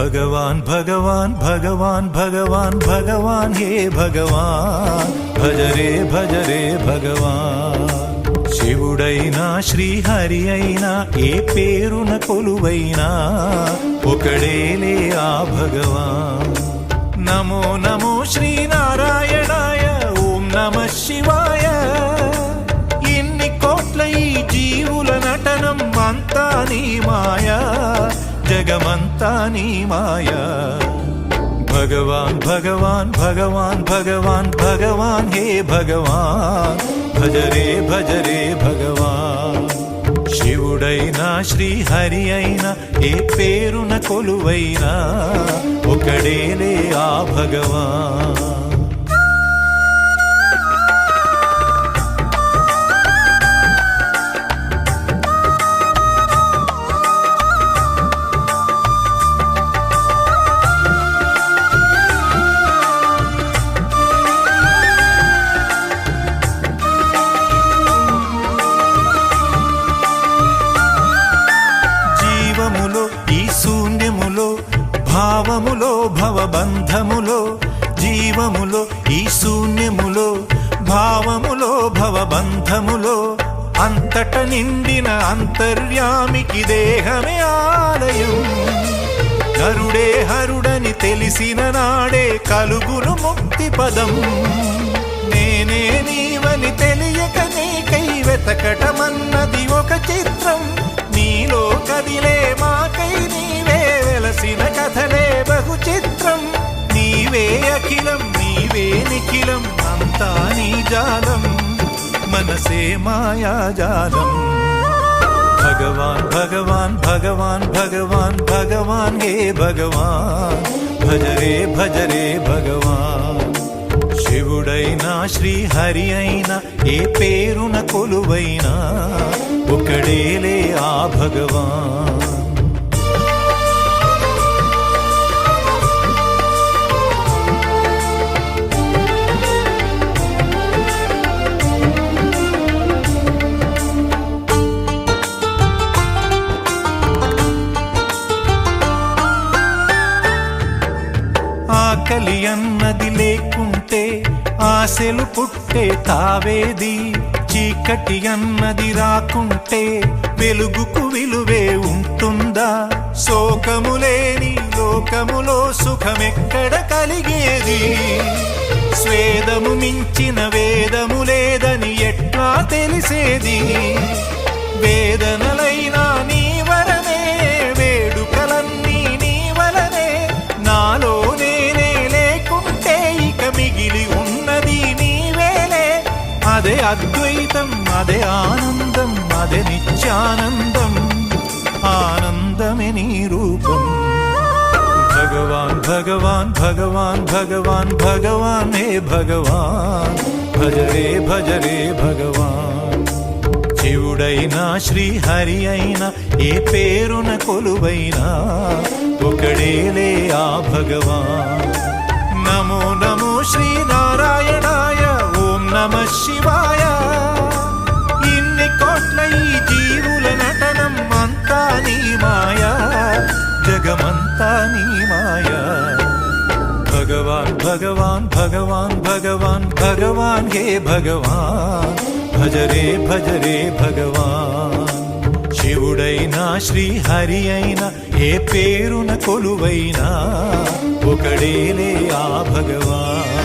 భగవాన్ భగవాన్ భగవాన్ భగవాన్ భగవాన్ హే భగవాన్ భజరే భజరే భగవాన్ శివుడైనా శ్రీహరి అయినా ఏ పేరున కొలువైనా ఒకడేలే ఆ భగవాన్. నమో నమో శ్రీనారాయణాయ ఓం నమ శివాయ. ఇన్ని కోట్ల ఈ జీవుల నటనం అంతా నీ మాయా. జగమంతా నీ మాయా. భగవాన్ భగవాన్ భగవాన్ భగవాన్ భగవాన్ హే భగవాన్. భజరే భజరే భగవాన్. శివుడైనా శ్రీహరి అయినా ఏ పేరున కొలువైనా ఒకడేలే ఆ భగవాన్. జీవములో ఈ శూన్యములో భావములో భవబంధములో అంతట నిండిన అంతర్యామికి దేహమే ఆలయం. హరుడే హరుడని తెలిసిన నాడే కలుగును ముక్తి పదం. నేనే నీవని తెలియక నీకై వెతకటమన్నది ఒక చిత్రం. నీలో కదిలే నీవే నిఖిలం అంతా నీ జాలం. మనసే మాయాజాలం భగవాన్ భగవాన్ భగవాన్ భగవాన్ భగవాన్ హే భగవాన్. భజరే భజరే భగవాన్. శివుడైనా శ్రీహరి అయినా ఏ పేరున కొలువైనా ఒకడేలే ఆ భగవాన్. ఆకలి అన్నది లేకుంటే ఆశలు పుట్టే తావేది. చీకటి అన్నది రాకుంటే వెలుగుకు విలువే ఉంటుందా? శోకములేని లోకములో సుఖమెక్కడ కలిగేది? స్వేదము మించిన వేదము లేదని ఎట్లా తెలిసేది? వేదన అదే అద్వైతం అదే ఆనందం అదే నిత్యానందం ఆనందమే నీ రూపం భగవాన్ భగవాన్ భగవాన్ భగవాన్ భగవాన్ హే భగవాన్ భజరే భజరే భగవాన్ శివుడైనా శ్రీహరి అయినా ఏ పేరున కొలువైనా ఒకడేలే ఆ భగవాన్ నమ శివాయ. ఇన్ని కోట్ల ఈ జీవుల నటనం అంతా నీ మాయా. జగమంతా నీ మాయా. భగవాన్ భగవాన్ భగవాన్ భగవాన్ భగవాన్ హే భగవాన్. భజరే భజరే భగవాన్. శివుడైనా శ్రీహరి అయినా ఏ పేరున కొలువైనా ఒకడేలే ఆ భగవాన్.